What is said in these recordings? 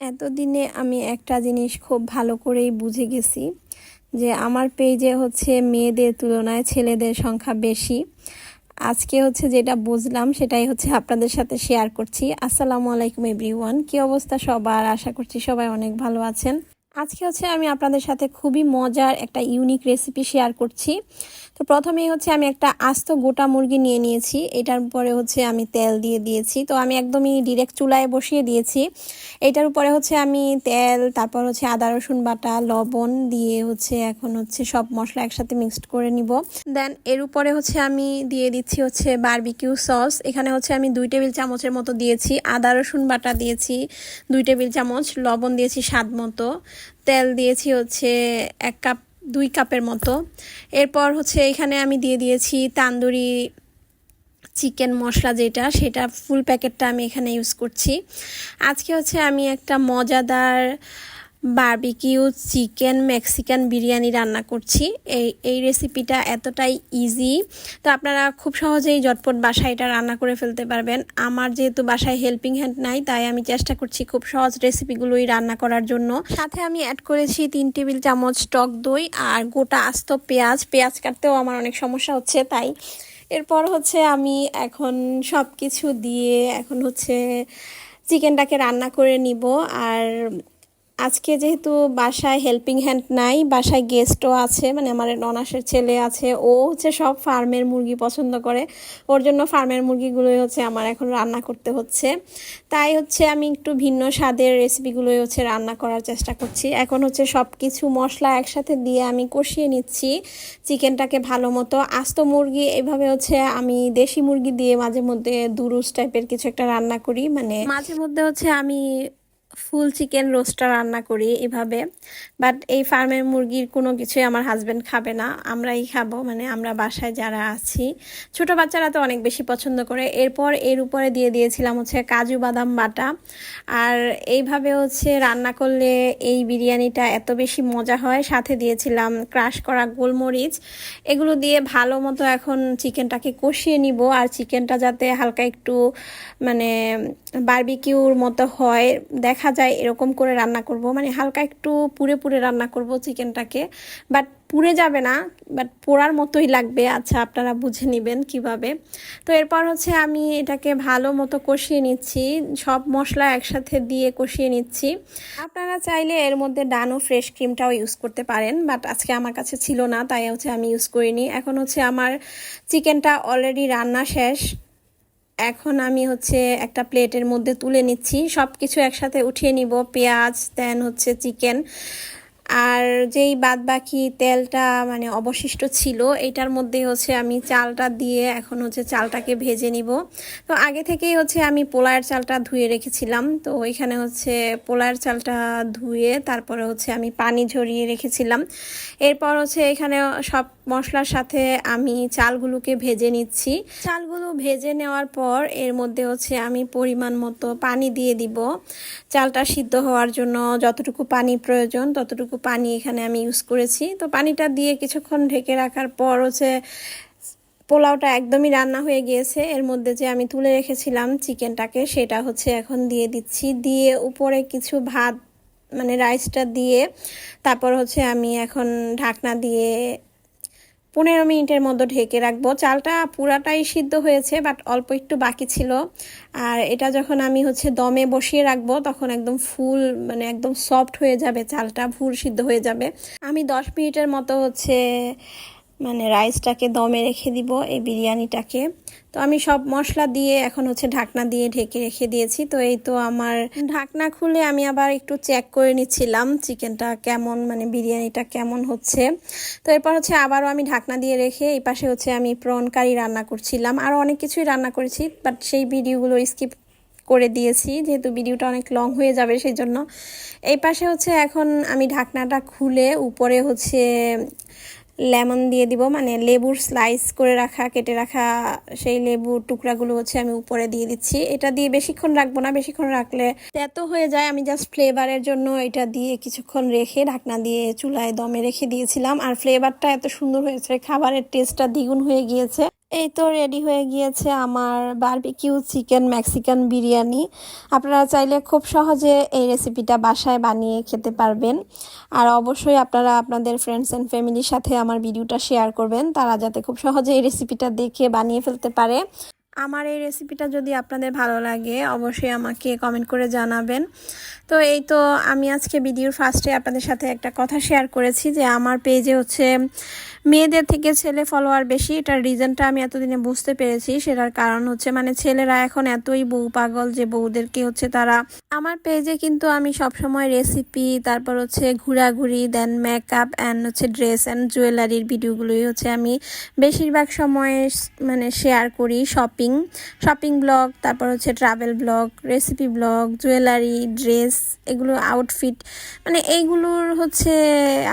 এতদিনে আমি একটা জিনিস খুব ভালো করেই বুঝে গেছি যে আমার পেজে হচ্ছে মেয়েদের তুলনায় ছেলেদের সংখ্যা বেশি। আজকে হচ্ছে যেটা বুঝলাম সেটাই হচ্ছে আপনাদের সাথে শেয়ার করছি। আসসালামু আলাইকুম এভরিওয়ান কি অবস্থা সবার? আশা করছি সবাই অনেক ভালো আছেন। আজকে হচ্ছে আমি আপনাদের সাথে খুবই মজার একটা ইউনিক রেসিপি শেয়ার করছি। তো প্রথমেই হচ্ছে আমি একটা আস্ত গোটা মুরগি নিয়ে নিয়েছি। এটার উপরে হচ্ছে আমি তেল দিয়ে দিয়েছি। তো আমি একদমই ডিরেক্ট চুলায় বসিয়ে দিয়েছি। এটার উপরে হচ্ছে আমি তেল, তারপর হচ্ছে আদা, রসুন বাটা, লবণ দিয়ে হচ্ছে এখন হচ্ছে সব মশলা একসাথে মিক্সড করে নিব। দেন এর উপরে হচ্ছে আমি দিয়ে দিচ্ছি হচ্ছে বারবিকিউ সস এখানে হচ্ছে আমি দুই টেবিল চামচের মতো দিয়েছি। আদা, রসুন বাটা দিয়েছি দুই টেবিল চামচ, লবণ দিয়েছি স্বাদ মতো। তেল দিয়েছি হচ্ছে এক কাপ, দুই কাপের মতো। এরপর হচ্ছে এখানে আমি দিয়ে দিয়েছি তান্দুরি চিকেন মশলা যেটা, সেটা ফুল প্যাকেটটা আমি এখানে ইউজ করছি। আজকে হচ্ছে আমি একটা মজাদার বারবিকিউ চিকেন মেক্সিকান বিরিয়ানি রান্না করছি। এই এই রেসিপিটা এতটাই ইজি তো আপনারা খুব সহজেই জটপট বাসায় এটা রান্না করে ফেলতে পারবেন। আমার যেহেতু বাসায় হেল্পিং হ্যান্ড নাই, তাই আমি চেষ্টা করছি খুব সহজ রেসিপিগুলোই রান্না করার জন্য। সাথে আমি অ্যাড করেছি তিন টেবিল চামচ টক দই আর গোটা আস্ত পেঁয়াজ। পেঁয়াজ কাটতেও আমার অনেক সমস্যা হচ্ছে, তাই এরপর হচ্ছে আমি এখন সব কিছু দিয়ে এখন হচ্ছে চিকেনটাকে রান্না করে নিব। আর আজকে যেহেতু বাসায় হেল্পিং হ্যান্ড নাই, বাসায় গেস্টও আছে মানে আমার ননাসের ছেলে আছে, ও হচ্ছে সব ফার্মের মুরগি পছন্দ করে। ওর জন্য ফার্মের মুরগিগুলোই হচ্ছে আমার এখন রান্না করতে হচ্ছে। তাই হচ্ছে আমি একটু ভিন্ন স্বাদের রেসিপিগুলোই হচ্ছে রান্না করার চেষ্টা করছি। এখন হচ্ছে সব কিছু মশলা একসাথে দিয়ে আমি কষিয়ে নিচ্ছি চিকেনটাকে ভালো মতো। আস্ত মুরগি এভাবে হচ্ছে আমি দেশি মুরগি দিয়ে মাঝে মধ্যে দুরুস টাইপের কিছু একটা রান্না করি মানে মাঝে মধ্যে হচ্ছে আমি ফুল চিকেন রোস্টটা রান্না করি এভাবে। বাট এই ফার্মের মুরগির কোনো কিছুই আমার হাজব্যান্ড খাবে না, আমরাই খাব। মানে আমরা বাসায় যারা আছি, ছোট বাচ্চারা তো অনেক বেশি পছন্দ করে। এরপর এর উপরে দিয়ে দিয়েছিলাম হচ্ছে কাজু বাদাম বাটা। আর এইভাবে হচ্ছে রান্না করলে এই বিরিয়ানিটা এত বেশি মজা হয়। সাথে দিয়েছিলাম ক্রাশ করা গোলমরিচ। এগুলো দিয়ে ভালো মতো এখন চিকেনটাকে কষিয়ে নিব। আর চিকেনটা যাতে হালকা একটু মানে বারবিকিউর মতো হয়, দেখা যায় এরকম করে রান্না করব। মানে হালকা একটু পুড়ে পুড়ে রান্না করব চিকেনটাকে। বাট পুড়ে যাবে না বাট পোড়ার মতোই লাগবে। আচ্ছা আপনারা বুঝে নেবেন কীভাবে। তো এরপর হচ্ছে আমি এটাকে ভালো মতো কষিয়ে নিচ্ছি। সব মশলা একসাথে দিয়ে কষিয়ে নিচ্ছি। আপনারা চাইলে এর মধ্যে ডানো ফ্রেশ ক্রিমটাও ইউজ করতে পারেন বাট আজকে আমার কাছে ছিল না, তাই হচ্ছে আমি ইউজ করিনি। এখন হচ্ছে আমার চিকেনটা অলরেডি রান্না শেষ। এখন আমি হচ্ছে একটা প্লেটের মধ্যে তুলে নিচ্ছি। সব কিছু একসাথে উঠিয়ে নিব। পেঁয়াজ দেন হচ্ছে চিকেন। আর যেই বাদ বাকি তেলটা মানে অবশিষ্ট ছিল, এটার মধ্যে হচ্ছে আমি চালটা দিয়ে এখন হচ্ছে চালটাকে ভেজে নিব। তো আগে থেকেই হচ্ছে আমি পোলায়ের চালটা ধুয়ে রেখেছিলাম। তো এখানে হচ্ছে পোলায়ের চালটা ধুয়ে তারপরে হচ্ছে আমি পানি ঝরিয়ে রেখেছিলাম। এরপর হচ্ছে এখানে সব মশলার সাথে আমি চালগুলোকে ভেজে নিচ্ছি। চালগুলো ভেজে নেওয়ার পর এর মধ্যে হচ্ছে আমি পরিমাণ মতো পানি দিয়ে দিব। চালটা সিদ্ধ হওয়ার জন্য যতটুকু পানি প্রয়োজন ততটুকু পানি এখানে আমি ইউজ করেছি। তো পানিটা দিয়ে কিছুক্ষণ ঢেকে রাখার পর হচ্ছে পোলাওটা একদমই রান্না হয়ে গিয়েছে। এর মধ্যে যে আমি তুলে রেখেছিলাম চিকেনটাকে, সেটা হচ্ছে এখন দিয়ে দিচ্ছি। দিয়ে উপরে কিছু ভাত মানে রাইসটা দিয়ে, তারপর হচ্ছে আমি এখন ঢাকনা দিয়ে পনেরো মিনিটের মধ্যে ঢেকে রাখব। চালটা পুরাটাই সিদ্ধ হয়েছে বাট অল্প একটু বাকি ছিল। আর এটা যখন আমি হচ্ছে দমে বসিয়ে রাখব, তখন একদম ফুল মানে একদম সফট হয়ে যাবে চালটা ভুল সিদ্ধ হয়ে যাবে। আমি দশ মিনিটের মতো হচ্ছে মানে রাইসটাকে দমে রেখে দিব, এই বিরিয়ানিটাকে। তো আমি সব মশলা দিয়ে এখন হচ্ছে ঢাকনা দিয়ে ঢেকে রেখে দিয়েছি। তো এই তো আমার ঢাকনা খুলে আমি আবার একটু চেক করে নিচ্ছিলাম চিকেনটা কেমন মানে বিরিয়ানিটা কেমন হচ্ছে। তো এরপর হচ্ছে আবারও আমি ঢাকনা দিয়ে রেখে এই পাশে হচ্ছে আমি প্রন কারি রান্না করছিলাম। আরও অনেক কিছুই রান্না করেছি বাট সেই ভিডিওগুলো স্কিপ করে দিয়েছি, যেহেতু ভিডিওটা অনেক লং হয়ে যাবে সেই জন্য এই পাশে হচ্ছে এখন আমি ঢাকনাটা খুলে উপরে হচ্ছে লেমন দিয়ে দিব মানে লেবুর স্লাইস করে রাখা, কেটে রাখা সেই লেবুর টুকরাগুলো হচ্ছে আমি উপরে দিয়ে দিচ্ছি। এটা দিয়ে বেশিক্ষণ রাখব না, বেশিক্ষণ রাখলে এত হয়ে যায়। আমি জাস্ট ফ্লেভারের জন্য এটা দিয়ে কিছুক্ষণ রেখে ঢাকনা দিয়ে চুলায় দমে রেখে দিয়েছিলাম। আর ফ্লেভারটা এত সুন্দর হয়েছে, খাবারের টেস্টটা দ্বিগুণ হয়ে গিয়েছে। এই তো রেডি হয়ে গিয়েছে আমার বারবিকিউ চিকেন মেক্সিকান বিরিয়ানি। আপনারা চাইলে খুব সহজে এই রেসিপিটা বাসায় বানিয়ে খেতে পারবেন। আর অবশ্যই আপনারা আপনাদের ফ্রেন্ডস অ্যান্ড ফ্যামিলির সাথে আমার ভিডিওটা শেয়ার করবেন। তারা যাতে খুব সহজে এই রেসিপিটা দেখে বানিয়ে ফেলতে পারে। আমার এই রেসিপিটা যদি আপনাদের ভালো লাগে, অবশ্যই আমাকে কমেন্ট করে জানাবেন। তো এই তো আমি আজকে ভিডিওর ফার্স্টে আপনাদের সাথে একটা কথা শেয়ার করেছি যে আমার পেজে হচ্ছে মেয়েদের থেকে ছেলে ফলোয়ার বেশি, এটার রিজনটা আমি এতদিনে বুঝতে পেরেছি, সেটার কারণ হচ্ছে মানে ছেলেরা এখন এতই বউ পাগল যে বউদেরকে হচ্ছে তারা, আমার পেজে কিন্তু আমি সবসময় রেসিপি তারপর হচ্ছে ঘোরাঘুরি দেন মেকআপ অ্যান্ড হচ্ছে ড্রেস অ্যান্ড জুয়েলারির ভিডিওগুলোই হচ্ছে আমি বেশিরভাগ সময় মানে শেয়ার করি শপিং শপিং ব্লগ তারপর হচ্ছে travel blog recipe blog jewellery dress এগুলো আউটফিট মানে এইগুলোর হচ্ছে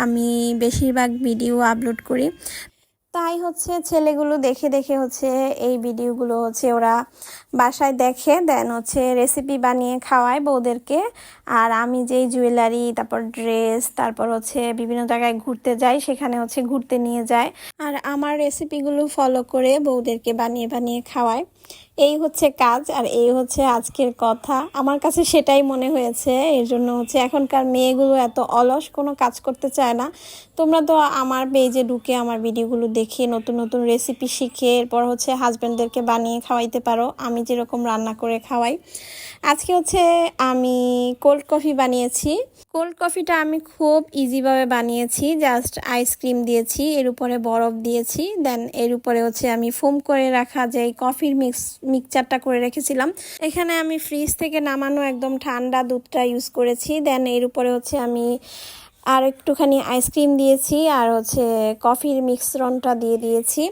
আমি বেশিরভাগ ভিডিও আপলোড করি। তাই হচ্ছে ছেলেগুলো দেখে দেখে হচ্ছে এই ভিডিওগুলো হচ্ছে ওরা বাসায় দেখে, দেন হচ্ছে রেসিপি বানিয়ে খাওয়ায় বউদেরকে। আর আমি যেই জুয়েলারি তারপর ড্রেস তারপর হচ্ছে বিভিন্ন জায়গায় ঘুরতে যাই, সেখানে হচ্ছে ঘুরতে নিয়ে যায়। আর আমার রেসিপিগুলো ফলো করে বউদেরকে বানিয়ে বানিয়ে খাওয়ায়। এই হচ্ছে কাজ আর এই হচ্ছে আজকের কথা। আমার কাছে সেটাই মনে হয়েছে, এর জন্য হচ্ছে এখনকার মেয়েগুলো এত অলস, কোনো কাজ করতে চায় না। তোমরা তো আমার পেজে ঢুকে আমার ভিডিওগুলো দেখে নতুন নতুন রেসিপি শিখে, এরপর হচ্ছে হাজব্যান্ডদেরকে বানিয়ে খাওয়াইতে পারো, আমি যেরকম রান্না করে খাওয়াই। আজকে হচ্ছে আমি কোল্ড কফি বানিয়েছি। কোল্ড কফিটা আমি খুব ইজিভাবে বানিয়েছি জাস্ট আইসক্রিম দিয়েছি, এর উপরে বরফ দিয়েছি দেন এর উপরে হচ্ছে আমি ফোম করে রাখা যে কফির মিক্স মিক্সচারটা করে রেখেছিলাম। এখানে আমি ফ্রিজ থেকে নামানো একদম ঠান্ডা দুধটা ইউজ করেছি। দেন এর উপরে হচ্ছে আমি আর একটুখানি আইসক্রিম দিয়েছি আর হচ্ছে কফির মিশ্রণটা দিয়ে দিয়েছি।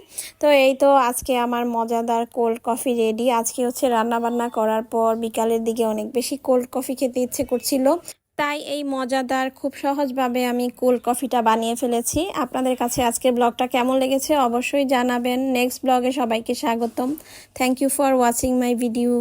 তো এই তো আজকে আমার মজাদার কোল্ড কফি রেডি আজকে হচ্ছে রান্না বান্না করার পর বিকালের দিকে অনেক বেশি কোল্ড কফি খেতে ইচ্ছে করছিল। তাই এই মজাদার, খুব সহজভাবে আমি কুল কফিটা বানিয়ে ফেলেছি। আপনাদের কাছে আজকের ব্লগটা কেমন লেগেছে অবশ্যই জানাবেন। নেক্সট ব্লগে সবাইকে স্বাগতম। Thank you for watching my video